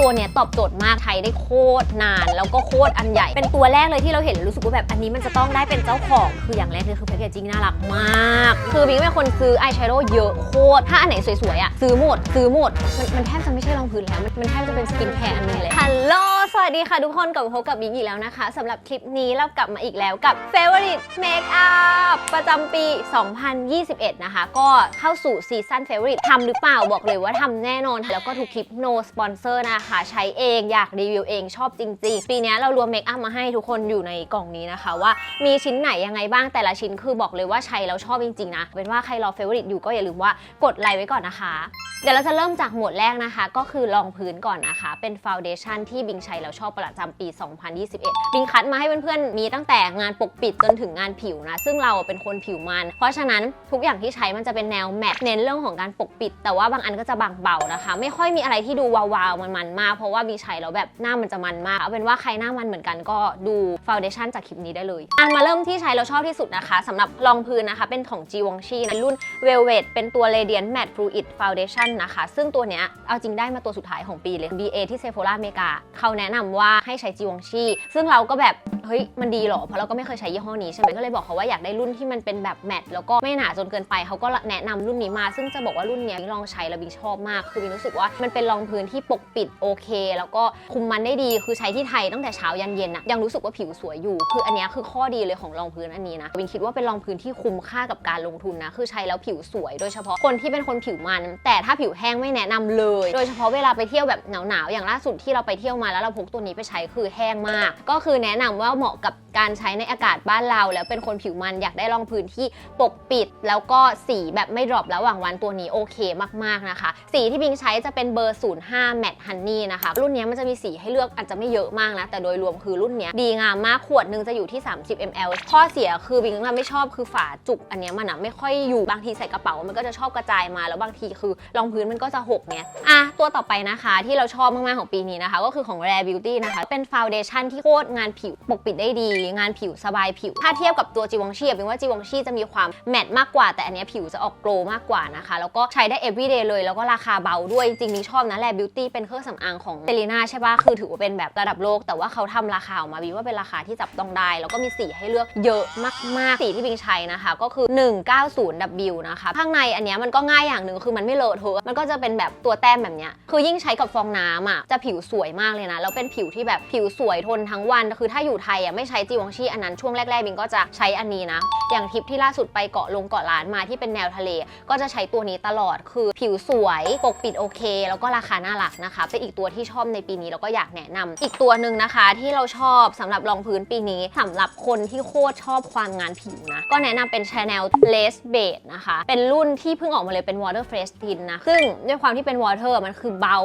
ตัวเนี้ยตอบโจทย์มากใช้ได้โคตรนาน แล้วก็โคตรอันใหญ่ เป็นตัวแรกเลยที่เราเห็นรู้สึกว่าแบบอันนี้มันจะต้องได้เป็นเจ้าของ คืออย่างแรกเลยคือแพคเกจจิ้งน่ารักมาก คือบิงเป็นคนซื้ออายแชโดว์เยอะโคตร ถ้าอันไหนสวยๆอะซื้อหมด ซื้อหมด มันมันแทบจะไม่ใช่รองพื้นแล้ว มันมันแทบจะเป็นสกินแคร์อันนึงเลยฮัลโหล สวัสดีค่ะทุกคนกลับมาพบกับบิงอีกแล้วนะคะสำหรับคลิปนี้เรากลับมาอีกแล้วกับ Favorite Makeup ประจำปี 2021 นะคะ ก็เข้าสู่ซีซั่น Favorite ทำหรือเปล่าบอกเลยว่าทำแน่นอน แล้วก็ทุกคลิป no sponsor นะคะ ใช้เองอยากรีวิวเองชอบจริง ๆ ปีนี้เรารวมเมคอัพมาให้ทุกคนอยู่ในกล่องนี้นะคะ ว่ามีชิ้นไหนยังไงบ้างแต่ละชิ้นคือบอกเลยว่าใช้แล้วชอบจริงๆนะเป็นว่าใครรอ Favorite อยู่ก็อย่าลืมว่ากดไลค์ไว้ก่อนนะคะเดี๋ยวเราจะเริ่มจากหมวดแรกนะคะ ก็คือรองพื้นก่อนนะคะ เป็นฟาวเดชั่นที่บิงใช้แล้วชอบประจำปี 2021 บิงคัดมาให้เพื่อนๆ มีตั้งแต่งานปกปิดจนถึงงานผิวนะ ซึ่งเราเป็นคนผิวมัน เพราะฉะนั้นทุกอย่างที่ใช้มันจะเป็นแนวแมตต์เน้นเรื่องของการปกปิด แต่ว่าบางอันก็จะบางเบานะคะ ไม่ค่อยมีอะไรที่ดูวาวๆมันๆมาก เพราะว่าบิงใช้แล้วแบบหน้ามันจะมันมาก เอาเป็นว่าใครหน้ามันเหมือนกันก็ดูฟาวเดชั่นจากคลิปนี้ได้เลยอะมาเริ่มที่ใช้แล้วชอบที่สุดนะคะสำหรับรองพื้นนะคะเป็นของ g w o n g c h i นะรุ่น Velvet เป็นตัว Radiant Matte Fluid Foundation นะคะ ซึ่งตัวเนี้ยเอาจริงได้มาตัวสุดท้ายของปีเลย BA ที่ Sephora อเมริกาเขาแนะนำว่าให้ใช้ g w o n g c h i ซึ่งเราก็แบบเฮ้ยมันดีเหรอ เพราะเราก็ไม่เคยใช้ยี่ห้อนี้ใช่ไหมก็เลยบอกเขาว่าอยากได้รุ่นที่มันเป็นแบบแมตต์แล้วก็ไม่หนาจนเกินไปเขาก็แนะนำรุ่นนี้มา ซึ่งจะบอกว่ารุ่นเนี้ยบิงลองใช้แล้วบิงชอบมาก คือบิงรู้สึกว่ามันเป็นรองพื้นที่ปกปิดโอเค แล้วก็คุมมันได้ดีคือใช้ที่ไทยตั้งแต่เช้ายันเย็นอะยังรู้สึกว่าผิวสวยอยู่ คืออันนี้คือข้อดีเลยของรองพื้นอันนี้นะบิงคิดว่าเป็นรองพื้นที่คุ้มค่ากับการลงทุนนะคือใช้แล้วผิวสวยโดยเฉพาะคนที่เป็นคนผิวมัน แต่ถ้าผิวแห้งไม่แนะนำเลย โดยเฉพาะเวลาไปเที่ยวแบบหนาวๆอย่างล่าสุดที่เราไปเที่ยวมาแล้วเราพกตัวนี้ไปใช้คือแห้งมาก ก็คือแนะนำว่าเหมาะกับการใช้ในอากาศบ้านเรา แล้วเป็นคนผิวมันอยากได้รองพื้นที่ปกปิด แล้วก็สีแบบไม่ดรอประหว่างวันตัวนี้โอเคมากๆนะคะ สีที่บิงใช้จะเป็นเบอร์ 05 Matte Honey นะคะ รุ่นนี้มันจะมีสีให้เลือกอาจจะไม่เยอะมากนะ แต่โดยรวมคือรุ่นนี้ดีงามมากขวดหนึงจะอยู่ที่ 30 ml ข้อเสียคือบิงอะไม่ชอบคือฝาจุกอันนี้มันอะไม่ค่อยอยู่บางทีใส่กระเป๋ามันก็จะชอบกระจายมาแล้วบางทีคือรองพื้นมันก็จะหกเนี้ยอะตัวต่อไปนะคะที่เราชอบมากๆของปีนี้นะคะ ก็คือของ Rare Beauty นะคะ เป็นฟาวเดชั่นที่โคตรงานผิวปกปิดได้ดี งานผิวสบายผิว ถ้าเทียบกับตัวจีวองชีเป็นว่าจีวองชีจะมีความแมตต์มากกว่า แต่อันนี้ผิวจะออกโกลมากกว่านะคะ แล้วก็ใช้ได้ everyday เลย แล้วก็ราคาเบาด้วย จริงๆนี่ชอบนะ Rare Beauty เป็นเครื่องสำอางของเซรีนาใช่ปะคือถือว่าเป็นแบบระดับโลก แต่ว่าเขาทำราคาออกมาบิวว่าเป็นราคาที่จับต้องได้ แล้วก็มีสีให้เลือกเยอะมากๆสีที่บิงใช้นะคะ ก็คือ 190W นะคะข้างในอันนี้มันก็ง่ายอย่างหนึ่งคือมันไม่เลอะเทอะมันก็จะเป็นแบบตัวแต้มแบบเนี้ยคือยิ่งใช้กับฟองน้ำอะจะผิวสวยมากเลยนะแล้วเป็นผิวที่แบบผิวสวยทนทั้งวันคือถ้าอยู่ไทยอะไม่ใช้จีวองชีอันนั้นช่วงแรกๆบิงก็จะใช้อันนี้นะ อย่างทริปที่ล่าสุดไปเกาะลงเกาะล้านมาที่เป็นแนวทะเล ก็จะใช้ตัวนี้ตลอดคือผิวสวยปกปิดโอเค แล้วก็ราคาน่ารักนะคะเป็นอีกตัวที่ชอบในปีนี้แล้วก็อยากแนะนำอีกตัวหนึ่งนะคะที่เราชอบสำหรับรองพื้นปีนี้สำหรับคนที่โคตรชอบความงานผิวนะก็แนะนำเป็น Chanel Lace Beige นะคะเป็นรุ่นที่เพิ่งออกมาเลยเป็น Water Fresh Tint นะซึ่งด้วยความที่เป็นวอเตอร์มันคือเบา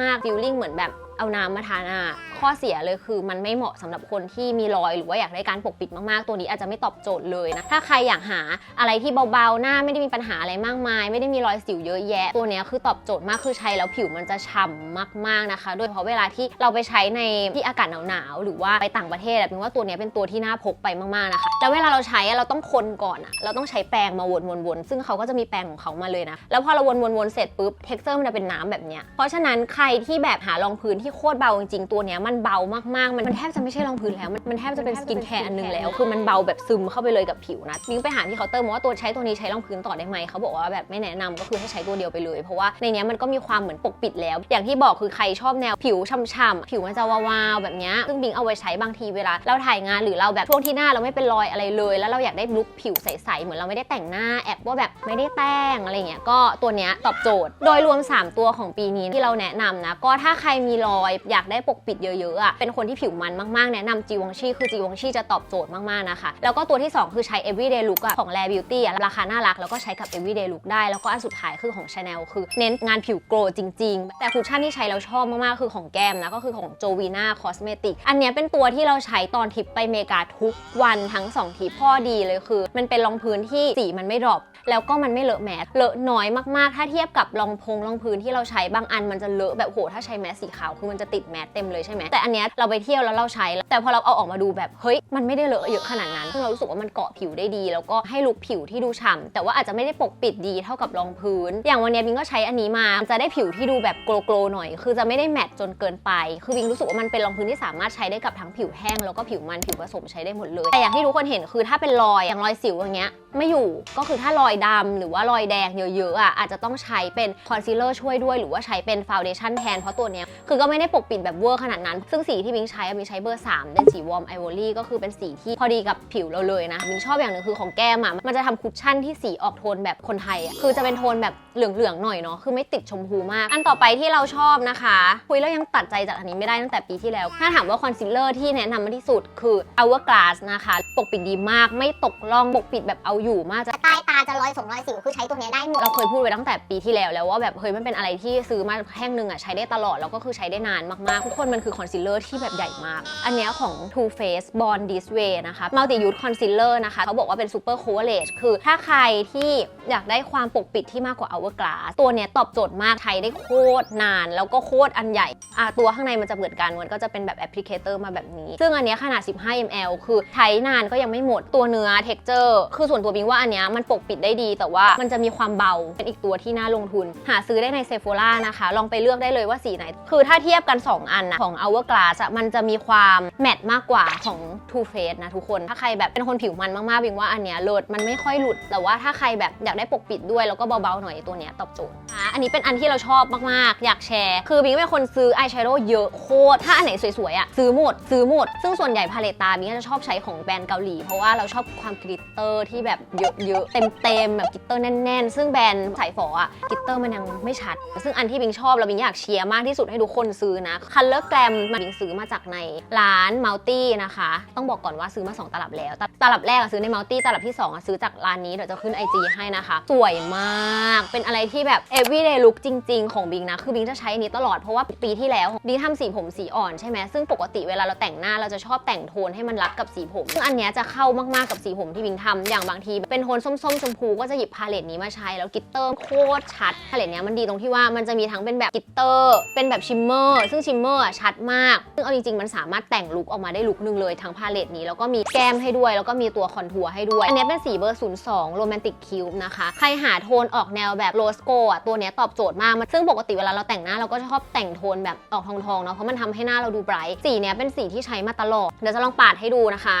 มากๆฟิลลิ่งเหมือนแบบ เอาน้ำมาทาหน้าข้อเสียเลยคือมันไม่เหมาะสำหรับคนที่มีรอยหรือว่าอยากได้การปกปิดมากๆ ตัวนี้อาจจะไม่ตอบโจทย์เลยนะ ถ้าใครอยากหาอะไรที่เบาๆ หน้าไม่ได้มีปัญหาอะไรมากมาย ไม่ได้มีรอยสิวเยอะแยะ ตัวนี้คือตอบโจทย์มากคือใช้แล้วผิวมันจะฉ่ำมากๆนะคะ โดยเฉพาะเวลาที่เราไปใช้ในที่อากาศหนาวๆ หรือว่าไปต่างประเทศอะเป็นว่าตัวนี้เป็นตัวที่น่าพกไปมากๆนะคะ แล้วเวลาเราใช้เราต้องคนก่อนอะเราต้องใช้แปรงมาวนๆ ซึ่งเขาก็จะมีแปรงของเขามาเลยนะ แล้วพอเราวนๆเสร็จปุ๊บ เท็กเจอร์มันจะเป็นน้ำแบบเนี้ย เพราะฉะนั้นใครที่แบบหารองพื้นที่โคตรเบาจริงๆ ตัวเนี้ยมันเบามากๆ มันมันแทบจะไม่ใช่รองพื้นแล้ว มันมันแทบจะเป็นสกินแคร์อันหนึงแล้ว คือมันเบาแบบซึมเข้าไปเลยกับผิวนะนิ้งไปหาที่เคาน์เตอร์มาว่าตัวใช้ตัวนี้ใช้รองพื้นต่อได้ไหมเขาบอกว่าแบบไม่แนะนำก็คือให้ใช้ตัวเดียวไปเลย เพราะว่าในเนี้ยมันก็มีความเหมือนปกปิดแล้ว อย่างที่บอกคือใครชอบแนวผิวช่ำๆผิวมันจะวาวๆแบบเนี้ยซึ่งบิงเอาไว้ใช้บางทีเวลา เราถ่ายงานหรือเราแบบช่วงที่หน้าเราไม่เป็นรอยอะไรเลย แล้วเราอยากได้ลุคผิวใสๆเหมือนเราไม่ได้แต่งหน้าแอบว่าแบบไม่ได้แต่งอะไรเงี้ยก็ตัวเนี้ยตอบโจทย์ โดยรวม 3 ตัวของปีนี้ที่เราแนะนำนะก็ถ้าใครมีรอยอยากได้ปกปิดเยอะๆอะเป็นคนที่ผิวมันมากๆ แนะนำจีวองชีคือจีวองชีจะตอบโจทย์มากๆนะคะแล้วก็ตัวที่ 2 คือใช้ everyday look อะของ Rare Beauty อะราคาน่ารักแล้วก็ใช้กับ everyday look ได้ แล้วก็อันสุดท้ายคือของ Chanel คือเน้นงานผิวโกลจริง ๆ แต่คุชชั่นที่ใช้แล้วชอบมากๆคือของแก้มนะก็คือของ Jovina Cosmetic อันนี้เป็นตัวที่เราใช้ตอนทริปไปเมกาทุกวันทั้ง2ทริปพอดีเลยคือ มันเป็นรองพื้นที่สีมันไม่ดรอป แล้วก็มันไม่เลอะแมสเลอะน้อยมากๆ ถ้าเทียบกับรองพงรองพื้นที่เราใช้บางอันมันจะเลอะแบบโหถ้าใช้แมสสีขาวคือมันจะติดแมสเต็มเลยใช่ไหมแต่อันเนี้ยเราไปเที่ยวแล้วเราใช้ แต่พอเราเอาออกมาดูแบบเฮ้ยมันไม่ได้เลอะเยอะขนาดนั้นซึ่งเรารู้สึกว่ามันเกาะผิวได้ดี แล้วก็ให้ลุคผิวที่ดูฉ่ำแต่ว่าอาจจะไม่ได้ปกปิดดีเท่ากับรองพื้น อย่างวันนี้บิงก็ใช้อันนี้มาจะได้ผิวที่ดูแบบโกลๆหน่อย คือจะไม่ได้แมตจนเกินไป คือบิงรู้สึกว่ามันเป็นรองพื้นที่สามารถใช้ได้กับทั้งผิวแห้งแล้วก็ผิวมันผิวผสมใช้ได้หมดเลย แต่อย่างที่ทุกคนเห็นคือถ้าเป็นรอยอย่างรอยสิวอย่างเงี้ยไม่อยู่ก็คือถ้ารอยดำหรือว่ารอยแดงเยอะๆอะอาจจะต้องใช้เป็นคอนซีลเลอร์ช่วยด้วยหรือว่าใช้เป็นฟาวเดชั่นแทนเพราะตัวเนี้ยคือก็ไม่ได้ปกปิดแบบเวอร์ขนาดนั้น ซึ่งสีที่บิงใช้อะบิงใช้เบอร์ 3 เป็นสีวอร์มไอวอรี่ก็คือเป็นสีที่พอดีกับผิวเราเลยนะบิงชอบอย่างหนึ่งคือของแก้มอะมันจะทำคุชชั่นที่สีออกโทนแบบคนไทยอะคือจะเป็นโทนแบบเหลืองๆหน่อยเนาะคือไม่ติดชมพูมาก อันต่อไปที่เราชอบนะคะคุยแล้วยังตัดใจจากอันนี้ไม่ได้ตั้งแต่ปีที่แล้ว ถ้าถามว่าคอนซีลเลอร์ที่แนะนำมาที่สุดคือ Hourglass นะคะ ปกปิดดีมากไม่ตกล่องปกปิดแบบเอาอยู่มากจะใต้ตาจะรอยสงรอยสิวคือใช้ตัวเนี้ยได้หมด เราเคยพูดไว้ตั้งแต่ปีที่แล้วแล้วว่าแบบเฮ้ยมันเป็นอะไรที่ซื้อมาแท่งหนึ่งอะใช้ได้ตลอดแล้วก็คือใช้ได้นานมากๆ ทุกคนมันคือคอนซีลเลอร์ที่แบบใหญ่มาก อันเนี้ยของ Too Faced Born This Way นะคะ Multi Use Concealer นะคะเขาบอกว่าเป็น Super Coverage คือถ้าใครที่อยากได้ความปกปิดที่มากกว่า Hourglass ตัวเนี้ยตอบโจทย์มากใช้ได้โคตรนาน แล้วก็โคตรอันใหญ่อะตัวข้างในมันจะเหมือนกันมันก็จะเป็นแบบแอปพลิเคเตอร์มาแบบนี้ ซึ่งอันเนี้ยขนาด 15 ml คือใช้นานก็ยังไม่หมดตัวเนื้อ texture คือส่วนตัวบิงว่าอันเนี้ยมันปกปิดได้ดี แต่ว่ามันจะมีความเบาเป็นอีกตัวที่น่าลงทุน หาซื้อได้ในเซฟ h ล่านะคะ ลองไปเลือกได้เลยว่าสีไหน คือถ้าเทียบกัน 2 อันนะของ Hourglass อะมันจะมีความแมตต์มากกว่าของ Too Faced นะทุกคน ถ้าใครแบบเป็นคนผิวมันมากๆบิงว่าอันเนี้ยเลิศมันไม่ค่อยหลุด แต่ว่าถ้าใครแบบอยากได้ปกปิดด้วยแล้วก็เบาๆหน่อยตัวเนี้ยตอบโจทย์อะอันนี้เป็นอันที่เราชอบมากๆ อยากแชร์ คือบิงเป็นคนซื้ออายแชโดว์เยอะโคตร ถ้าอันไหนสวยๆอะซื้อหมดซื้อหมด ซึ่งส่วนใหญ่พาเลตตาบิงก็จะชอบใช้ของแบรนด์เกาหลี เพราะว่าเราชอบความกลิตเตอร์ที่แบบเยอะๆเต็มๆแบบกิตเตอร์แน่นๆ ซึ่งแบรนด์สายฝออะกิตเตอร์มันยังไม่ชัด ซึ่งอันที่บิงชอบแล้วบิงอยากเชียร์มากที่สุดให้ทุกคนซื้อนะ Color Glam มาบิงซื้อมาจากในร้าน Multi นะคะ ต้องบอกก่อนว่าซื้อมา 2 ตลับแล้ว ตลับแรกอะซื้อใน Multi ตลับที่2อะซื้อจากร้านนี้เดี๋ยวจะขึ้น IG ให้นะคะ สวยมาก เป็นอะไรที่แบบ everyday look จริง ๆ ของบิงนะ คือบิงจะใช้อันนี้ตลอดเพราะว่าปีที่แล้วบิงทำสีผมสีอ่อนใช่ไหมซึ่งปกติเวลาเราแต่งหน้าเราจะชอบแต่งโทนให้มันรับกับสีผมซึ่งอันเนี้ยจะเข้ามากๆกับสีผมที่บิงทำอย่างบางทีเป็นโทนส้มๆชมพูก็จะหยิบพาเลตนี้มาใช้แล้วกิตเตอร์โคตรชัดพาเลตเนี้ยมันดีตรงที่ว่ามันจะมีทั้งเป็นแบบกิตเตอร์เป็นแบบชิมเมอร์ซึ่งชิมเมอร์ชัดมาก ซึ่งเอาจริงๆ มันสามารถแต่งลุคออกมาได้ลุคนึงเลยทั้งพาเลตนี้แล้วก็มีแก้มให้ด้วย แล้วก็มีตัวคอนทัวร์ให้ด้วย อันนี้เป็นสีเบอร์ 02 Romantic Cube นะคะใครหาโทนออกแนวแบบโรสโกอะตัวเนี้ยตอบโจทย์มากมันซึ่งปกติเวลาเราแต่งหน้าเราก็ชอบแต่งโทนแบบออกทองๆเนาะเพราะมันทำให้หน้าเราดูไบรท์สีเนี้ยเป็นสีที่ใช้มาตลอดเดี๋ยวจะลองปาดให้ดูนะคะ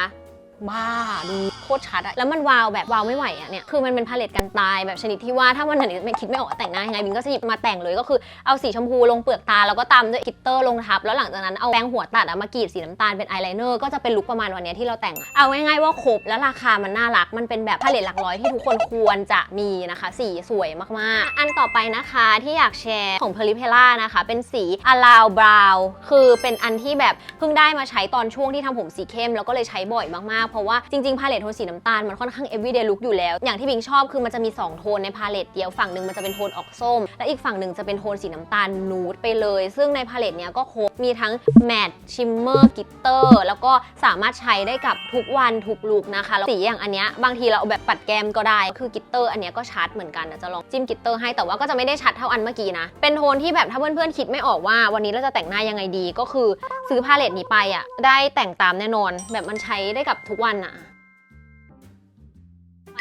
บ้าดูโคตรชัดอะแล้วมันวาวแบบวาวไม่ไหวอะเนี่ยคือมันเป็นพาเลตกันตายแบบชนิดที่ว่าถ้าวันไหนไม่คิดไม่ออกว่าแต่งหน้ายังไงบิงก็จะหยิบมาแต่งเลยก็คือเอาสีชมพูลงเปลือกตาแล้วก็ตามด้วยกลิตเตอร์ลงทับ แล้วหลังจากนั้นเอาแป้งหัวตัดอะมากรีดสีน้ำตาลเป็นอายไลเนอร์ก็จะเป็นลุคประมาณวันเนี้ยที่เราแต่งอะเอาง่ายๆว่าครบแล้วราคามันน่ารักมันเป็นแบบพาเลตหลักร้อยที่ทุกคนควรจะมีนะคะสีสวยมากๆ อันต่อไปนะคะที่อยากแชร์ของ p e r i p e l a นะคะเป็นสี Allow Brown คือเป็นอันที่แบบเพิ่งได้มาใช้ตอนช่วงที่ทำผมสีเข้มแล้วก็เลยใช้บ่อยมากๆเพราะว่าจริงๆพาเลตโทนสีน้ำตาลมันค่อนข้าง everyday look อยู่แล้ว อย่างที่บิงชอบคือมันจะมี 2 โทนในพาเลตเดียวฝั่งหนึ่งมันจะเป็นโทนออกส้ม และอีกฝั่งหนึ่งจะเป็นโทนสีน้ำตาลนูดไปเลย ซึ่งในพาเลตเนี้ยก็ครบมีทั้งแมตต์ชิมเมอร์กิตเตอร์แล้วก็สามารถใช้ได้กับทุกวันทุกลุคนะคะแล้วสีอย่างอันเนี้ยบางทีเราเอาแบบปัดแก้มก็ได้คือกิตเตอร์อันเนี้ยก็ชัดเหมือนกันเดี๋ยวจะลองจิ้มกิตเตอร์ให้แต่ว่าก็จะไม่ได้ชัดเท่าอันเมื่อกี้นะเป็นโทนที่แบบถ้าเพื่อนๆคิดไม่ออกว่าวันนี้เราจะแต่งหน้ายังไงดีก็คือซื้อพาเลตนี้ไปอะได้แต่งตามแน่นอนแบบมันใช้ได้กับทุกวันอะ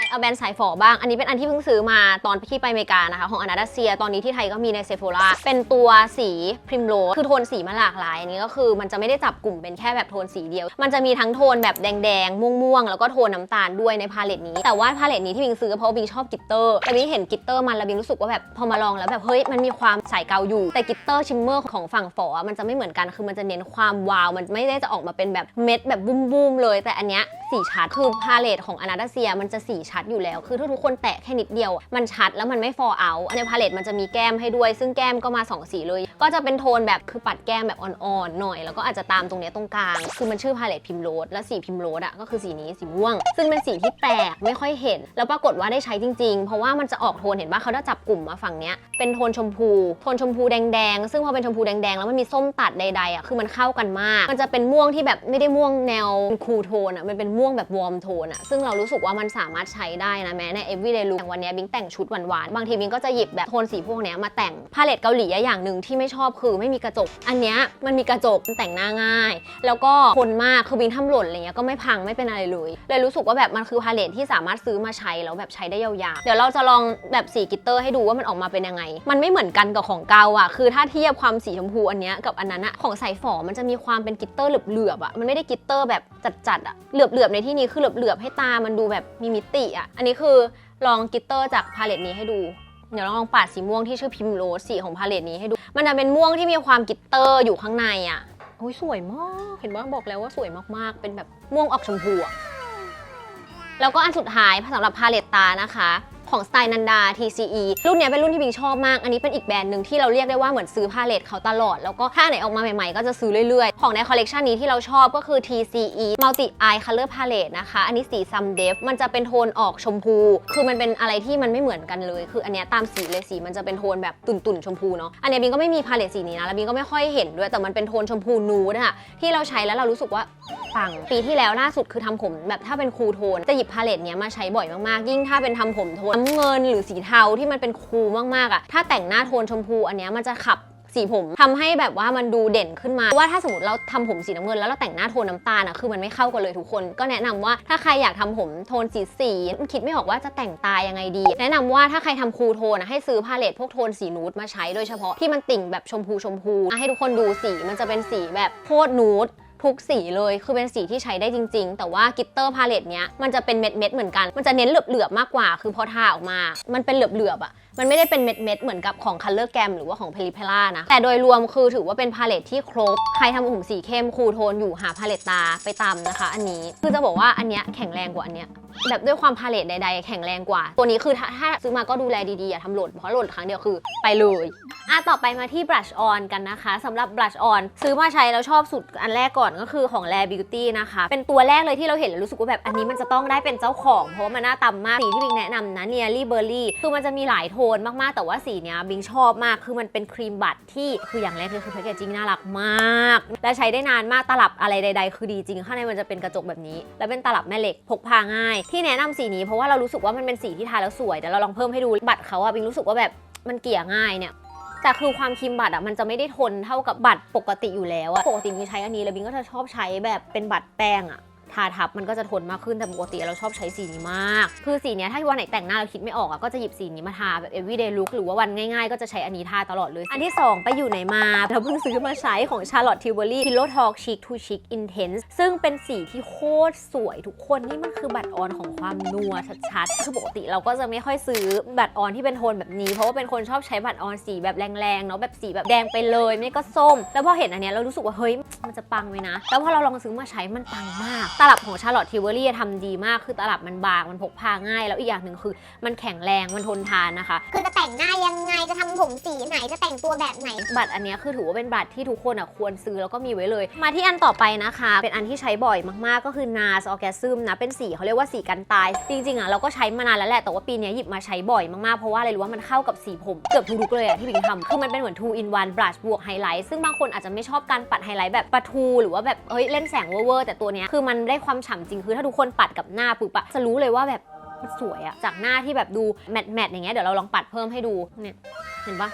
เอาแบรนด์สายฝอบ้าง อันนี้เป็นอันที่เพิ่งซื้อมาตอนที่ไปอเมริกานะคะ ของอนาดาเซีย ตอนนี้ที่ไทยก็มีในเซโฟ r a เป็นตัวสีพริมโรสคือโทนสีมันหลากหลายอันนี้ก็คือมันจะไม่ได้จับกลุ่มเป็นแค่แบบโทนสีเดียว มันจะมีทั้งโทนแบบแดงๆ ม่วงๆ แล้วก็โทนน้ำตาลด้วยในพาเลตนี้ แต่ว่าพาเลตนี้ที่บิงซื้อเพราะว่าบิงชอบกิตเตอร์แต่บิงเห็นกิตเตอร์มันแล้วบิงรู้สึกว่าแบบพอมาลองแล้วแบบเฮ้ยมันมีความใสเกาอยู่แต่กิตเตอร์ชิมเมอร์ของฝั่งฝออมันจะไม่เหมือนกันคือมันจะเน้นความวาว มันไม่ได้จะออกมาเป็นแบบเม็ดแบบบุ้มๆเลย แต่อันเนี้ยสีชัดคือพาเลตของอนาดาเซียมันจะสีชดอยู่แล้ว คือถ้าทุกคนแตะแค่นิดเดียว มันชัดแล้วมันไม่ฟอร์เอาในพาเลตมันจะมีแก้มให้ด้วย ซึ่งแก้มก็มา2สีเลย ก็จะเป็นโทนแบบคือปัดแก้มแบบอ่อนๆหน่อย แล้วก็อาจจะตามตรงนี้ตรงกลาง คือมันชื่อพาเลตพิมโรสและสีพิมโรสอะก็คือสีนี้สีม่วง ซึ่งเป็นสีที่แปลกไม่ค่อยเห็น แล้วปรากฏว่าได้ใช้จริงๆ เพราะว่ามันจะออกโทนเห็นป่ะเขาจะจับกลุ่มมาฝั่งเนี้ยเป็นโทนชมพู โทนชมพูแดงๆ ซึ่งพอเป็นชมพูแดงๆ แล้วมันมีส้มตัดใดๆอะคือมันเข้ากันมาก มันจะเป็นม่วงที่แบบไม่ได้ม่วงแนวคูลโทนอะมันเป็นม่วงแบบวอร์มโทนอะซึ่งเรารู้สึกว่ามันสามารถใช้ช้ได้นะแม้ใน everyday look อย่างวันนี้บิงแต่งชุดหวานๆ บางทีบิงก็จะหยิบแบบโทนสีพวกนี้มาแต่งพาเลตเกาหลีอย่างหนึ่งที่ไม่ชอบคือไม่มีกระจก อันเนี้ยมันมีกระจกแต่งหน้าง่าย แล้วก็ทนมากคือบิงทำหล่นอะไรเงี้ยก็ไม่พังไม่เป็นอะไรเลย เลยรู้สึกว่าแบบมันคือพาเลตที่สามารถซื้อมาใช้แล้วแบบใช้ได้ยาวๆ เดี๋ยวเราจะลองแบบสีกิตเตอร์ให้ดูว่ามันออกมาเป็นยังไง มันไม่เหมือนกันกับของเกาอะคือถ้าเทียบความสีชมพูอันเนี้ยกับอันนั้นอะของสายฝอมันจะมีความเป็นกิตเตอร์เหลือบๆอะมันไม่ได้กิตเตอร์แบบจัดๆอะเหลือบๆในที่นี้คือเหลือบๆให้ตามันดูแบบมีมิติอะอันนี้คือลองกิตเตอร์จากพาเลตนี้ให้ดู เดี๋ยวเราลองปาดสีม่วงที่ชื่อพิมโรสสีของพาเลตนี้ให้ดู มันจะเป็นม่วงที่มีความกิตเตอร์อยู่ข้างในอะโอ้ยสวยมาก เห็นว่าบอกแล้วว่าสวยมากๆ เป็นแบบม่วงออกชมพูอะแล้วก็อันสุดท้ายสำหรับพาเลตตานะคะ ของสไตล์นันดา TCE รุ่นเนี้ยเป็นรุ่นที่บิงชอบมาก อันนี้เป็นอีกแบรนด์หนึ่งที่เราเรียกได้ว่าเหมือนซื้อพาเลตเขาตลอด แล้วก็ถ้าไหนออกมาใหม่ๆ ก็จะซื้อเรื่อยๆ ของในคอลเลกชันนี้ที่เราชอบก็คือ TCE Multi Eye Color Palette นะคะ อันนี้สี Sun Def มันจะเป็นโทนออกชมพู คือมันเป็นอะไรที่มันไม่เหมือนกันเลย คืออันนี้ตามสีเลยสีมันจะเป็นโทนแบบตุ่นๆชมพูเนาะ อันนี้บิงก็ไม่มีพาเลตสีนี้นะ แล้วบิงก็ไม่ค่อยเห็นด้วย แต่มันเป็นโทนชมพูนูดอะที่เราใช้แล้วเรารู้สึกว่าปัง ปีที่แล้วล่าสุดคือทำผมแบบถ้าเป็นคูลโทนจะหยิบพาเลตเนี้ยมาใช้บ่อยมากๆ ยิ่งถ้าเป็นทำผมโทนเงินหรือสีเทาที่มันเป็นคูลมากๆอะถ้าแต่งหน้าโทนชมพูอันเนี้ยมันจะขับสีผมทำให้แบบว่ามันดูเด่นขึ้นมาว่าถ้าสมมติเราทำผมสีน้ำเงินแล้วเราแต่งหน้าโทนน้ำตาลอะคือมันไม่เข้ากันเลยทุกคน ก็แนะนำว่าถ้าใครอยากทำผมโทนสีสีคิดไม่ออกว่าจะแต่งตายังไงดี แนะนำว่าถ้าใครทำคูลโทนอะให้ซื้อพาเลตพวกโทนสีนูดมาใช้โดยเฉพาะที่มันติ่งแบบชมพูชมพูให้ทุกคนดูสีมันจะเป็นสีแบบโคตรนูด ทุกสีเลยคือเป็นสีที่ใช้ได้จริง ๆ แต่ว่ากิตเตอร์พาเลตเนี้ยมันจะเป็นเม็ดเม็ดๆเหมือนกัน มันจะเน้นเหลือบๆมากกว่า คือพอทาออกมา มันเป็นเหลือบๆอะมันไม่ได้เป็นเม็ดเม็ดๆเหมือนกับของ Color Gam หรือว่าของ p e r i p e r a นะ แต่โดยรวมคือถือว่าเป็นพาเลตที่ครบ ใครทำผมสีเข้มคูลโทนอยู่หาพาเลตตาไปตามนะคะ อันนี้คือจะบอกว่าอันเนี้ยแข็งแรงกว่าอันเนี้ยแบบด้วยความพาเลตใดๆ แข็งแรงกว่า ตัวนี้คือถ้าถ้าซื้อมาก็ดูแลดีๆ อย่าทำหล่นเพราะหล่นครั้งเดียวคือไปเลยอะต่อไปมาที่ brush on กันนะคะสำหรับ brush on ซื้อมาใช้แล้วชอบสุดอันแรกก่อนก็คือของ Rare Beauty นะคะ เป็นตัวแรกเลยที่เราเห็นแล้วรู้สึกว่าแบบอันนี้มันจะต้องได้เป็นเจ้าของ เพราะว่ามันน้าตำมากสีที่บิงแนะนำนะ Nearly Berry คือมันจะมีหลายโทนมากๆ แต่ว่าสีเนี้ยบิงชอบมากคือมันเป็นครีมบัตที่คืออย่างแรกเลยคือแพคเกจจิ้งน่ารักมาก และใช้ได้นานมากตลับอะไรใด ๆ คือดีจริงข้างในมันจะเป็นกระจกแบบนี้ แล้วเป็นตลับแม่เหล็กพกพาง่าย ที่แนะนำสีนี้เพราะว่าเรารู้สึกว่ามันเป็นสีที่ทาแล้วสวยเดี๋ยวเราลองเพิ่มให้ดูบัตรเขาอะบิงรู้สึกว่าแบบมันเกลี่ยง่ายเนี่ย แต่คือความครีมบัตรอะมันจะไม่ได้ทนเท่ากับบัตรปกติอยู่แล้วอะปกติมีใช้อันนี้แล้วบิงก็จะชอบใช้แบบเป็นบัตรแป้งอะ ทาทับมันก็จะทนมากขึ้นแต่ปกติเราชอบใช้สีนี้มาก คือสีนี้ถ้าวันไหนแต่งหน้าเราคิดไม่ออกอะก็จะหยิบสีนี้มาทาแบบ everyday look หรือว่าวันง่ายๆ ก็จะใช้อันนี้ทาตลอดเลย อันที่ 2 ไปอยู่ไหนมาเราเพิ่งซื้อมาใช้ของ Charlotte Tilbury Pillow Talk Chic to Chic Intense ซึ่งเป็นสีที่โคตรสวยทุกคนนี่มันคือบัตรออนของความนัวชัดๆคือปกติเราก็จะไม่ค่อยซื้อบัตรออนที่เป็นโทนแบบนี้ เพราะว่าเป็นคนชอบใช้บัตรออนสีแบบแรงๆเนาะแบบสีแบบแดงไปเลยไม่ก็ส้ม แล้วพอเห็นอันเนี้ยเรารู้สึกว่าเฮ้ยมันจะปังไหมนะ แล้วพอเราลองซื้อมาใช้มันปังมากตลับของ Charlotte Tilbury ทำดีมากคือตลับมันบางมันพกพาง่าย แล้วอีกอย่างหนึ่งคือ มันแข็งแรงมันทนทานนะคะ คือจะแต่งหน้ายังไงจะทำผมสีไหนจะแต่งตัวแบบไหน บัตรอันเนี้ยคือถือว่าเป็นบัตรที่ทุกคนอะควรซื้อแล้วก็มีไว้เลย มาที่อันต่อไปนะคะ เป็นอันที่ใช้บ่อยมากๆ ก็คือ NARS Orgasm นะเป็นสีเขาเรียกว่าสีกันตาย จริงๆอะเราก็ใช้มานานแล้วแหละแต่ว่าปีเนี้ยหยิบมาใช้บ่อยมากๆเพราะว่าอะไรรู้ว่ามันเข้ากับสีผมเกือบทุกลุกเลยอะที่บิงทำคือมันเป็นเหมือน two in one brush บวกไฮไลท์ซึ่งบางคนอาจจะไม่ชอบการปัดไฮไลท์แบบปะทูหรือว่าแบบเฮ้ยเล่นแสงเวอร์ๆแต่ตัวเนี้ยคือมันได้ความฉ่ำจริงคือถ้าทุกคนปัดกับหน้าปุ๊บอะจะรู้เลยว่าแบบมันสวยอะจากหน้าที่แบบดูแมทแมทอย่างเงี้ยเดี๋ยวเราลองปัดเพิ่มให้ดูเนี่ยเห็นปะ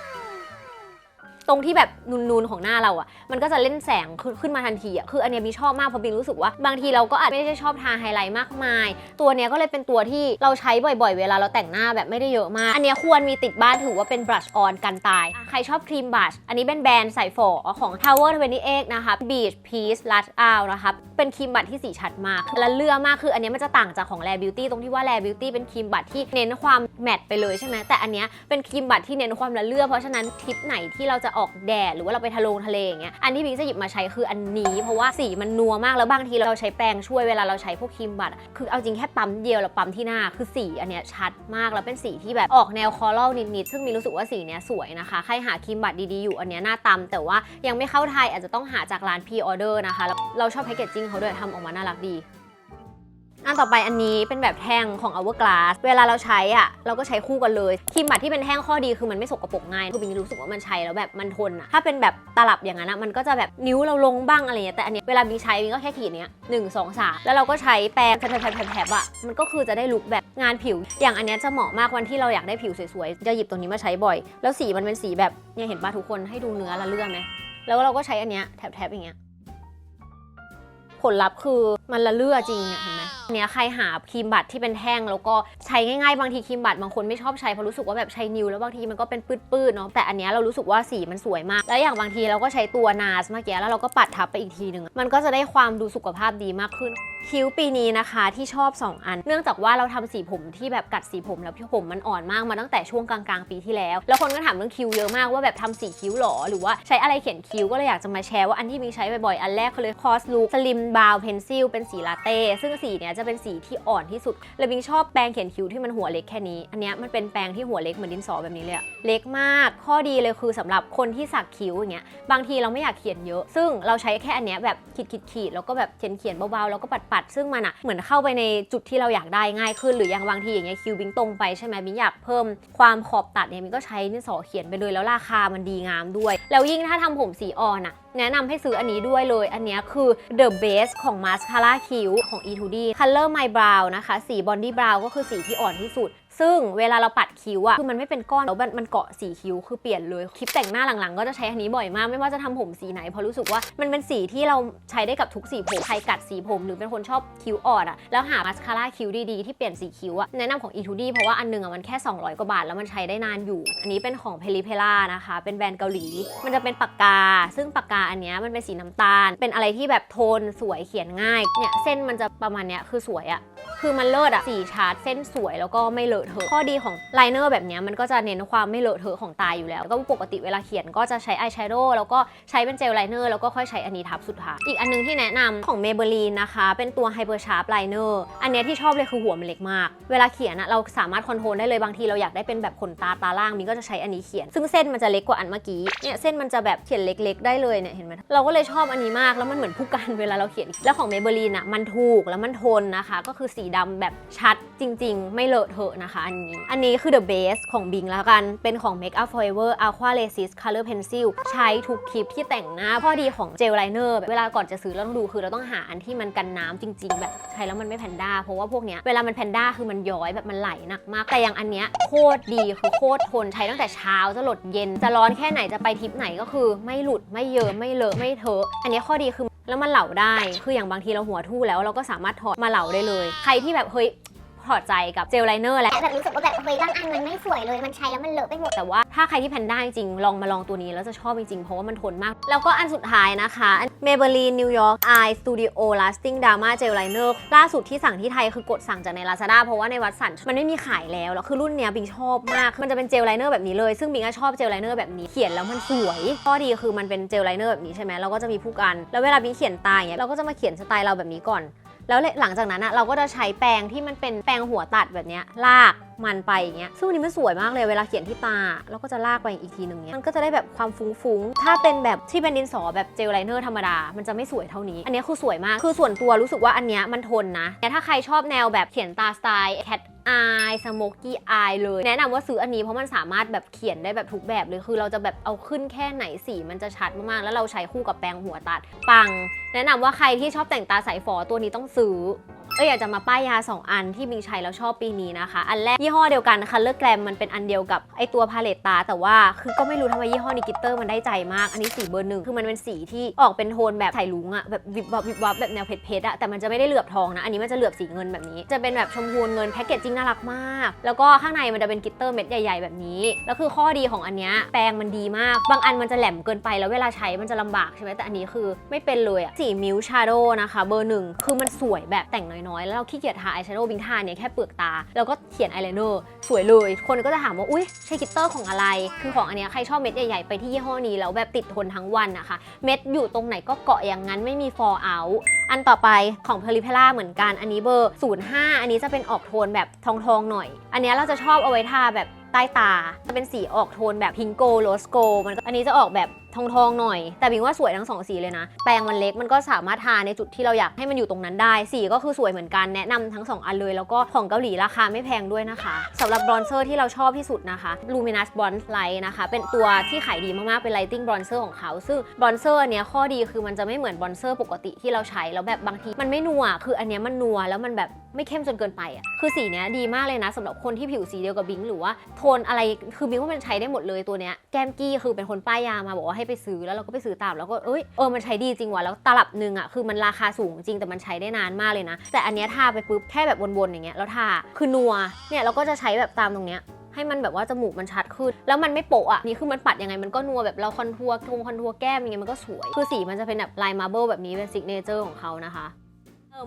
ตรงที่แบบนูนๆของหน้าเราอะ่ะมันก็จะเล่นแสงขึ้นมาทันทีอะ่ะคืออันเนี้ยบีชอบมากเพราะบีรู้สึกว่าบางทีเราก็อาจไม่ได้ชอบทาไฮไลท์มากมาย ตัวเนี้ยก็เลยเป็นตัวที่เราใช้บ่อย ๆ เวลาเราแต่งหน้าแบบไม่ได้เยอะมาก อันเนี้ยควรมีติดบ้านถือว่าเป็นบลัชออนกันตาย ใครชอบครีมบลัชอันนี้เป็นแบรนด์ใส่ฝอของ Tower 28นะคะ Beach Peach Lush Out นะคะเป็นครีมบัตที่สีชัดมากและเลือมากคืออันเนี้ยมันจะต่างจากของ Rare Beauty ตรงที่ว่า Rare Beauty เป็นครีมบัตที่เน้นความแมตต์ไปเลยใช่ไหมแต่อันเนี้ยเป็นครีมบัตที่เน้นความละเลือเพราะฉะนั้นทิปไหนที่เราจะออกแดดหรือว่าเราไปทะลงทะเลอย่างเงี้ย อันที่พิงจะหยิบมาใช้คืออันนี้ เพราะว่าสีมันนัวมากแล้วบางทีเราใช้แปรงช่วยเวลาเราใช้พวกครีมบัตคือเอาจริงแค่ปั๊มเดียวแล้วปั๊มที่หน้าคือสีอันเนี้ยชัดมากแล้วเป็นสีที่แบบออกแนวคอรัลนิดๆซึ่งมีรู้สึกว่าสีเนี้ยสวยนะคะใครหาครีมบัตดีๆอยู่อันเนี้ยหน้าตำแต่ว่ายังไม่เข้าไทยอาจจะต้องหาจากร้านพีออเดอร์นะคะแล้วเราชอบแพคเกจจิ้งเขาด้วยทำออกมาน่ารักดี อันต่อไปอันนี้เป็นแบบแท่งของ Hourglass เวลาเราใช้อะเราก็ใช้คู่กันเลยครีมบัตรที่เป็นแท่งข้อดีคือมันไม่สกปรกง่ายคือบิงรู้สึกว่ามันใช้แล้วแบบมันทนอะถ้าเป็นแบบตลับอย่างนั้นอะมันก็จะแบบนิ้วเราลงบ้างอะไรเงี้ยแต่อันนี้เวลาบิงใช้บิงก็แค่ขีดเนี้ยหนึ่งสองสามแล้วเราก็ใช้แปรงแผลบๆๆๆอะมันก็คือจะได้ลุคแบบงานผิว อย่างอันเนี้ยจะเหมาะมากวันที่เราอยากได้ผิวสวยๆจะหยิบตัวนี้มาใช้บ่อย แล้วสีมันเป็นสีแบบเนี่ยเห็นป่ะทุกคนให้ดูเนื้อละเลื่อนไหมแล้วเราก็ใช้อันเนี้ยแถบๆอย่างเงี้ยผลลัพธ์คือมันละเลือจริงเนี่ยเห็นไหม เนี้ยใครหาครีมบัตรที่เป็นแท่งแล้วก็ใช้ง่ายๆบางทีครีมบัตรบางคนไม่ชอบใช้เพราะรู้สึกว่าแบบใช้นิ้วแล้วบางทีมันก็เป็นปื้ดๆเนาะแต่อันเนี้ยเรารู้สึกว่าสีมันสวยมาก แล้วอย่างบางทีเราก็ใช้ตัวนาสเมื่อกี้แล้วเราก็ปัดทับไปอีกทีหนึ่งมันก็จะได้ความดูสุขภาพดีมากขึ้น คิ้วปีนี้นะคะที่ชอบ 2 อัน เนื่องจากว่าเราทำสีผมที่แบบกัดสีผมแล้วพี่ผมมันอ่อนมากมาตั้งแต่ช่วงกลางๆปีที่แล้ว แล้วคนก็ถามเรื่องคิ้วเยอะมากว่าแบบทำสีคิ้วหรอหรือว่าใช้อะไรเขียนคิ้วก็เลยอยากจะมาแชร์ว่าอันที่มีใช้บ่อยๆอันแรกเขาเลยคอสลูสลิมบาวเพนซิลเป็นสีลาเต้ซึ่งสีเนี้ยจะเป็นสีที่อ่อนที่สุดเลยบิงชอบแปรงเขียนคิ้วที่มันหัวเล็กแค่นี้ อันนี้มันเป็นแปรงที่หัวเล็กเหมือนดินสอแบบนี้เลยเล็กมาก ข้อดีเลยคือสำหรับคนที่สักคิ้วอย่างเงี้ย บางทีเราไม่อยากเขียนเยอะ ซึ่งเราใช้แค่อันเนี้ยแบบขีดขีดขีดแล้วก็แบบเขียนเขียนเบาๆ แล้วก็ปัดปัดๆซึ่งมันอะเหมือนเข้าไปในจุดที่เราอยากได้ง่ายขึ้น หรืออย่างบางทีอย่างเงี้ยคิ้วบิงตรงไปใช่ไหมบิงอยากเพิ่มความขอบตัดเนี่ยบิงก็ใช้ดินสอเขียนไปเลยแล้วราคามันดีงามด้วย แล้วยิ่งถ้าทำผมสีอ่อนอะแนะนำให้ซื้ออันนี้ด้วยเลย อันนี้คือ The Base ของ Mascara คิ้วของ E2D Color My Brow นะคะ สี Bondi Brow ก็คือสีที่อ่อนที่สุด ซึ่งเวลาเราปัดคิ้วอะคือมันไม่เป็นก้อนแล้วมันมันเกาะสีคิ้วคือเปลี่ยนเลยคลิปแต่งหน้าหลังๆ ก็จะใช้อันนี้บ่อยมากไม่ว่าจะทำผมสีไหนเพราะรู้สึกว่ามันเป็นสีที่เราใช้ได้กับทุกสีผมใครกัดสีผม หรือเป็นคนชอบคิ้วอ่อนอะแล้วหามาสคาร่าคิ้วดีๆที่เปลี่ยนสีคิ้วอะแนะนำของ E2D เพราะว่าอันหนึงอะมันแค่ 200 กว่าบาทแล้วมันใช้ได้นานอยู่ อันนี้เป็นของ p e r i p e l a นะคะ เป็นแบรนด์เกาหลี มันจะเป็นปากกา ซึ่งปากกาอันเนี้ยมันเป็นสีน้ำตาล เป็นอะไรที่แบบโทนสวยเขียนง่ายเนี่ยเส้นมันจะประมาณเนี้ยคือสวยอะคือมันเลิศอะสีชาร์ดเส้นสวยแล้วก็ไม่เลอะเทอะ ข้อดีของไลเนอร์แบบเนี้ยมันก็จะเน้นความไม่เลอะเทอะของตาอยู่แล้วแล้ว ก็ปกติเวลาเขียนก็จะใช้อายแชโดว์แล้วก็ใช้เป็นเจลไลเนอร์แล้วก็ค่อยใช้อันนี้ทับสุดท้าย อีกอันนึงที่แนะนำของ Maybelline นะคะ เป็นตัว Hyper Sharp Liner อันเนี้ยที่ชอบเลยคือหัวมันเล็กมาก เวลาเขียนอะเราสามารถคอนโทรลได้เลยบางทีเราอยากได้เป็นแบบขนตาตาล่างมินก็จะใช้อันนี้เขียน ซึ่งเส้นมันจะเล็กกว่าอันเมื่อกี้เนี่ยเส้นมันจะแบบเขียนเล็ก ๆ ได้เลยเนี่ยเห็นไหมเราก็เลยชอบอันนี้มากแล้วมันเหมือนผู้กันเวลาเราเขียน แล้วของ Maybelline อะมันถูกแล้วมันทนนะคะก็คือสีดำแบบชัดจริง ๆ ไม่เลอะเทอะนะคะอันนี้ อันนี้คือ The Base ของ Bing แล้วกัน เป็นของ Make Up Forever Aqua Resist Color Pencil ใช้ทุกคลิปที่แต่งหน้า ข้อดีของเจลไลเนอร์แบบเวลาก่อนจะซื้อเราต้องดูคือเราต้องหาอันที่มันกันน้ำจริง ๆ แบบใช้แล้วมันไม่แพนด้าเพราะว่าพวกเนี้ยเวลามันแพนด้าคือมันย้อยแบบมันไหลหนักมาก แต่อย่างอันเนี้ยโคตรดีคือโคตรทนใช้ตั้งแต่เช้าจะหลดเย็น จะร้อนแค่ไหนจะไปทริปไหนก็คือ ไม่หลุดไม่เยอะไม่เลอะไม่เทอะ อันนี้ข้อดีคือ แล้วมันเหลาได้ คืออย่างบางทีเราหัวทู่แล้วเราก็สามารถถอดมาเหลาได้เลย ใครที่แบบเฮ้ย ถอดใจกับเจลไลเนอร์แล้วแต่แบบรู้สึกว่าแบบเฮ้ยบางอันมันไม่สวยเลย มันใช้แล้วมันเลอะไปหมด แต่ว่าถ้าใครที่แพนด้าจริงๆลองมาลองตัวนี้แล้วจะชอบจริงๆ เพราะว่ามันทนมาก แล้วก็อันสุดท้ายนะคะ Maybelline New York Eye Studio Lasting Drama Gel Liner ล่าสุดที่สั่งที่ไทยคือกดสั่งจากใน Lazada เพราะว่าในวัดสันมันไม่มีขายแล้วแล้วคือรุ่นเนี้ยบิงชอบมาก มันจะเป็นเจลไลเนอร์แบบนี้เลย ซึ่งบิงก็ชอบเจลไลเนอร์แบบนี้เขียนแล้วมันสวยข้อดีคือมันเป็นเจลไลเนอร์แบบนี้ใช่ไหมเราก็จะมีผู้กัน แล้วเวลาบิงเขียนตาอย่างเงี้ยเราก็จะมาเขียนสไตล์เราแบบนี้ก่อน แล้วหลังจากนั้นอะเราก็จะใช้แปรงที่มันเป็นแปรงหัวตัดแบบนี้ลาก มันไปอย่างเงี้ยซึ่งอันนี้มันสวยมากเลยเวลาเขียนที่ตา แล้วก็จะลากไปอีกทีหนึ่งเนี้ยมันก็จะได้แบบความฟุ้งๆ ถ้าเป็นแบบที่เป็นดินสอแบบเจลไลเนอร์ธรรมดา มันจะไม่สวยเท่านี้ อันนี้คือสวยมาก คือส่วนตัวรู้สึกว่าอันเนี้ยมันทนนะแต่ถ้าใครชอบแนวแบบเขียนตาสไตล์แคทอายสโมกกี้อายเลย แนะนำว่าซื้ออันนี้เพราะมันสามารถแบบเขียนได้แบบทุกแบบเลยคือเราจะแบบเอาขึ้นแค่ไหนสีมันจะชัดมากๆ แล้วเราใช้คู่กับแปรงหัวตัดปัง แนะนำว่าใครที่ชอบแต่งตาใสฝอตัวนี้ต้องซื้อ เอยอยากจะมาป้ายยา 2 อันที่บิงใช้แล้วชอบปีนี้นะคะ อันแรกยี่ห้อเดียวกันคัลเลอร์แกรมมันเป็นอันเดียวกับไอตัวพาเลตตา แต่ว่าคือก็ไม่รู้ทำไมยี่ห้อนี้กิตเตอร์มันได้ใจมาก อันนี้สีเบอร์หนึ่งคือมันเป็นสีที่ออกเป็นโทนแบบไถลุงอะแบบวิบวับวิบวับแบบแนวเพชรเพชรอะแต่มันจะไม่ได้เหลือบทองนะอันนี้มันจะเหลือบสีเงินแบบนี้จะเป็นแบบชมพูเงินแพ็กเกจจิ้งน่ารักมาก แล้วก็ข้างในมันจะเป็นกิตเตอร์เม็ดใหญ่ ๆ แบบนี้แล้วคือข้อดีของอันเนี้ยแปรงมันดีมาก บางอันมันจะแหลมเกินไปแล้วเวลาใช้มันจะลำบากใช่ไหมแต่อันนี้คือไม่เป็นเลยอะสีมิวชาโดนะคะเบอร์หนึ่งคือมันสวยแบบแต่งน้อยๆแล้วเราขี้เกียจทาอายแชโดว์บิงทาเนี่ยแค่เปลือกตา แล้วก็เขียนอายไลเนอร์สวยเลย คนก็จะถามว่า อุ้ยใช้กิตเตอร์ของอะไร คือของอันเนี้ยใครชอบเม็ดใหญ่ๆ ไปที่ยี่ห้อนี้ แล้วแบบติดทนทั้งวันนะคะ เม็ดอยู่ตรงไหนก็เกาะอย่างนั้นไม่มี fall out อันต่อไปของเพลิเพล่าเหมือนกันอันนี้เบอร์ 05 อันนี้จะเป็นออกโทนแบบทองๆหน่อย อันเนี้ยเราจะชอบเอาไว้ทาแบบใต้ตาจะเป็นสีออกโทนแบบพิงโกโรสโกมันอันนี้จะออกแบบ ทองทองๆหน่อย แต่บิงว่าสวยทั้งสองสีเลยนะ แปรงมันเล็กมันก็สามารถทาในจุดที่เราอยากให้มันอยู่ตรงนั้นได้ สีก็คือสวยเหมือนกันแนะนำทั้งสองอันเลย แล้วก็ของเกาหลีราคาไม่แพงด้วยนะคะสำหรับบรอนเซอร์ที่เราชอบที่สุดนะคะ Luminous Bronze Light นะคะ เป็นตัวที่ขายดีมาก ๆ เป็น Lighting Bronzer ของเขา ซึ่งบรอนเซอร์อันเนี้ยข้อดีคือมันจะไม่เหมือนบรอนเซอร์ปกติที่เราใช้แล้วแบบบางทีมันไม่นัวคืออันเนี้ยมันนัวแล้วมันแบบไม่เข้มจนเกินไปอะ คือสีเนี้ยดีมากเลยนะสำหรับคนที่ผิวสีเดียวกับบิงหรือว่าโทนอะไร คือบิงว่ามันใช้ได้หมดเลยตัวเนี้ย แก้มกี้คือเป็นคนป้ายยามาบอกว่าให้ไปซื้อแล้วเราก็ไปซื้อตามแล้วก็เอ้ยเออมันใช้ดีจริงว่ะแล้วตลับหนึ่งอะคือมันราคาสูงจริงแต่มันใช้ได้นานมากเลยนะ แต่อันเนี้ยทาไปปุ๊บแค่แบบวนๆอย่างเงี้ยแล้วทาคือนัวเนี่ยเราก็จะใช้แบบตามตรงเนี้ยให้มันแบบว่าจมูกมันชัดขึ้น แล้วมันไม่โปะอะนี่คือมันปัดยังไงมันก็นัวแบบเราคอนทัวร์ทงคอนทัวร์แก้มยังไงมันก็สวย คือสีมันจะเป็นแบบลายมาร์เบิลแบบนี้เป็นซิกเนเจอร์ของเขานะคะ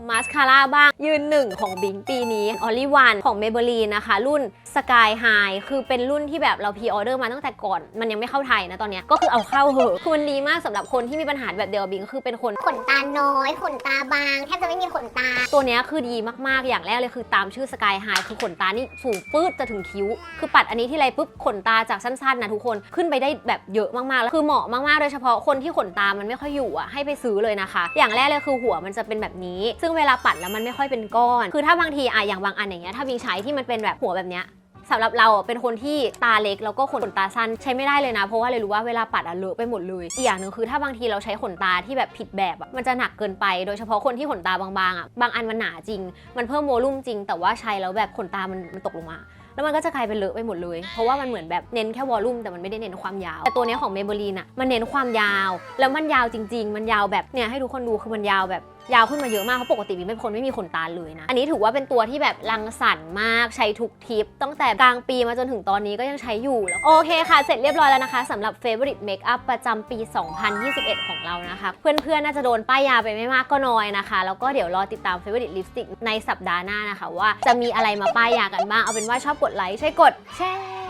มาสคาร่าบ้าง ยืนหนึ่งของบิงปีนี้ออลลี่วันของเมเบลีนนะคะ รุ่นสกายไฮคือเป็นรุ่นที่แบบเราพรีออเดอร์มาตั้งแต่ก่อน มันยังไม่เข้าไทยนะตอนเนี้ยก็คือเอาเข้าเหอะคือมันดีมากสำหรับคนที่มีปัญหาแบบเดียวกับบิงคือเป็นคน ขนตาน้อย ขนตาบาง แทบจะไม่มีขนตา ตัวเนี้ยคือดีมากๆ อย่างแรกเลยคือตามชื่อสกายไฮคือขนตานี่สูงปื้ดจะถึงคิ้ว คือปัดอันนี้ที่ไรปุ๊บขนตาจากสั้นๆนะทุกคนขึ้นไปได้แบบเยอะมากๆแล้วคือเหมาะมากๆโดยเฉพาะคนที่ขนตามันไม่ค่อยอยู่อะให้ไปซื้อเลยนะคะ อย่างแรกเลยคือหัวมันจะเป็นแบบนี้ซึ่งเวลาปัดแล้วมันไม่ค่อยเป็นก้อน คือถ้าบางทีอะอย่างบางอันอย่างเงี้ยถ้าวิงใช้ที่มันเป็นแบบหัวแบบเนี้ยสำหรับเราเป็นคนที่ตาเล็กแล้วก็ขนตาสั้นใช้ไม่ได้เลยนะ เพราะว่าเลยรู้ว่าเวลาปัดอะเลอะไปหมดเลยอีกอย่างหนึ่งคือถ้าบางทีเราใช้ขนตาที่แบบผิดแบบอะมันจะหนักเกินไป โดยเฉพาะคนที่ขนตาบางๆอะบางอันมันหนาจริง มันเพิ่มโวลุ่มจริง แต่ว่าใช้แล้วแบบขนตามันมันตกลงมาแล้วมันก็จะกลายเป็นเลอะไปหมดเลย เพราะว่ามันเหมือนแบบเน้นแค่วอลลุ่มแต่มันไม่ได้เน้นความยาว แต่ตัวนี้ของเมเบลีนอะมันเน้นความยาว แล้วมันยาวจริง ๆ มันยาวแบบเนี่ยให้ทุกคนดูคือมันยาวแบบ ยาวขึ้นมาเยอะมากเพราะปกติบิงเป็นคนไม่มีขนตาเลยนะ อันนี้ถือว่าเป็นตัวที่แบบรังสรรค์มากใช้ทุกทริป ตั้งแต่กลางปีมาจนถึงตอนนี้ก็ยังใช้อยู่แล้วโอเคค่ะ เสร็จเรียบร้อยแล้วนะคะสำหรับ Favorite Makeup ประจำปี 2021 ของเรานะคะ เพื่อนๆ น่าจะโดนป้ายยาไปไม่มากก็น้อยนะคะ แล้วก็เดี๋ยวรอติดตาม Favorite Lipstick ในสัปดาห์หน้านะคะ ว่าจะมีอะไรมาป้ายยากันบ้างเอาเป็นว่าชอบกดไลค์ใช่กดแชร์